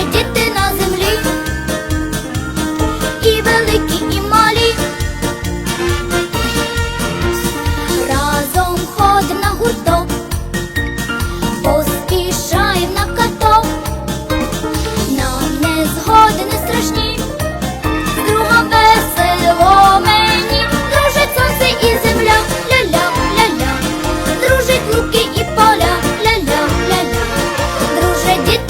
Є на землі, і великі, і малі. Разом ходим на гурток, поспішаєм на каток, нам не згоди не страшні, друга весело мені, дружить і земля, ля-ля, дружить луки і поля, ля-ля, ля-ля, діти.